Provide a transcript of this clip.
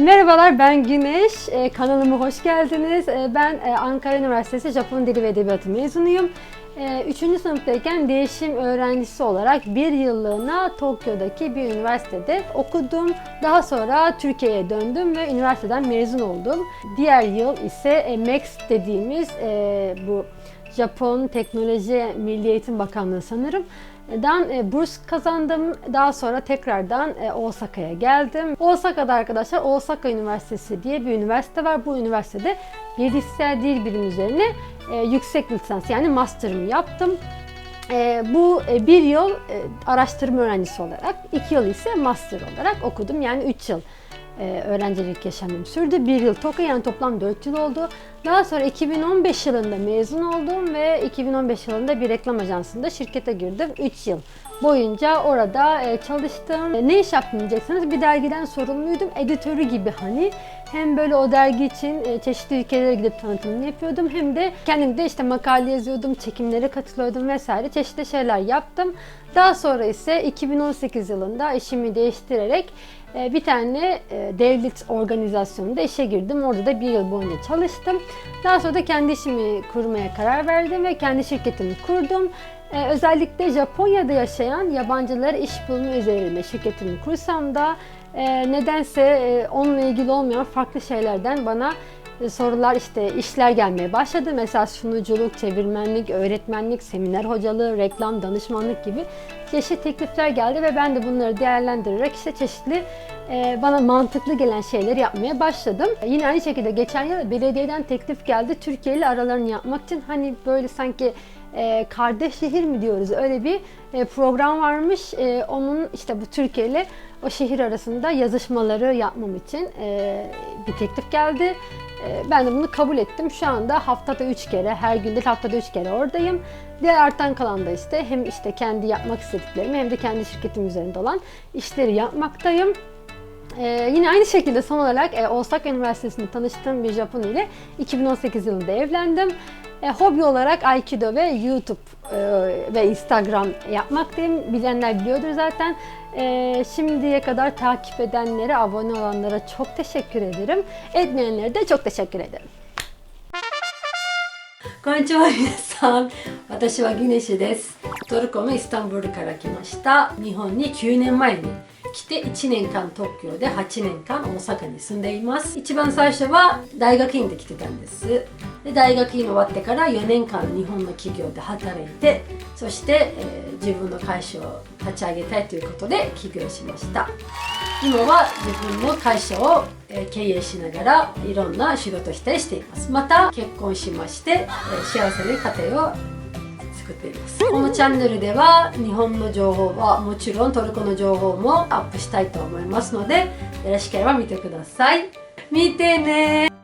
Merhabalar ben Güneş. Ee, kanalıma hoş geldiniz. Ee, ben e, Ankara Üniversitesi Japon Dili ve Edebiyatı mezunuyum. Ee, Üçüncü sınıftayken değişim öğrencisi olarak bir yıllığına Tokyo'daki bir üniversitede okudum. Daha sonra Türkiye'ye döndüm ve üniversiteden mezun oldum. Diğer yıl ise e, MEX dediğimiz e, bu Japon Teknoloji Milli Eğitim Bakanlığı sanırım. Dan e, burs kazandım. Daha sonra tekrardan e, Osaka'ya geldim. Osaka'da arkadaşlar Osaka Üniversitesi diye bir üniversite var. Bu üniversitede bilgisayar dil bilimi üzerine e, yüksek lisans yani master'ımı yaptım. E, bu e, bir yıl e, araştırma öğrencisi olarak, iki yıl ise master olarak okudum. Yani üç yıl e, öğrencilik yaşamım sürdü. Bir yıl Tokyo yani toplam 4 yıl oldu. Daha sonra 2015 yılında mezun oldum ve 2015 yılında bir reklam ajansında şirkete girdim. 3 yıl boyunca orada e, çalıştım. E, Ne iş yaptım diyeceksiniz. Bir dergiden sorumluydum. Editörü gibi hani. Hem böyle o dergi için e, çeşitli ülkelere gidip tanıtımını yapıyordum. Hem de kendim de işte makale yazıyordum, çekimlere katılıyordum vesaire. Çeşitli şeyler yaptım. Daha sonra ise 2018 yılında işimi değiştirerek bir tane devlet organizasyonunda işe girdim. Orada da bir yıl boyunca çalıştım. Daha sonra da kendi işimi kurmaya karar verdim ve kendi şirketimi kurdum. Ee, özellikle Japonya'da yaşayan yabancılara iş bulma üzerine şirketimi kursam da e, nedense e, onunla ilgili olmayan farklı şeylerden bana e, sorular işte işler gelmeye başladı. Mesela sunuculuk, çevirmenlik, öğretmenlik, seminer hocalığı, reklam, danışmanlık gibi çeşitli teklifler geldi ve ben de bunları değerlendirerek işte çeşitli e, bana mantıklı gelen şeyleri yapmaya başladım. Yine aynı şekilde geçen yıl belediyeden teklif geldi Türkiye ile aralarını yapmak için hani böyle sanki e, kardeş şehir mi diyoruz öyle bir e, program varmış. E, onun işte bu Türkiye ile o şehir arasında yazışmaları yapmam için e, bir teklif geldi. Ben de bunu kabul ettim. Şu anda haftada 3 kere, her gün haftada 3 kere oradayım. Diğer artan kalan da işte hem işte kendi yapmak istediklerimi hem de kendi şirketim üzerinde olan işleri yapmaktayım. Ee, yine aynı şekilde son olarak e, Osaka Üniversitesi'nde tanıştığım bir Japon ile 2018 yılında evlendim. E, hobi olarak Aikido ve YouTube e, ve Instagram yapmaktayım. Bilenler biliyordur zaten. E, şimdiye kadar takip edenlere, abone olanlara çok teşekkür ederim. Etmeyenlere de çok teşekkür ederim. こんにちは皆さん私はギネシですトルコのイスタンブールから来ました日本に9年前に来て1年間東京で8年間大阪に住んでいます一番最初は大学院で来てたんです で大学院終わってから4年間日本の企業で働いてそして、えー自分の会社を立ち上げたいということで起業しました。今は自分の会社をえ経営しながらいろんな仕事をしたりしています。また結婚しましてえー幸せな家庭を作っています。このチャンネルでは日本の情報はもちろんトルコの情報もアップしたいと思いますのでよろしければ見てください。見てね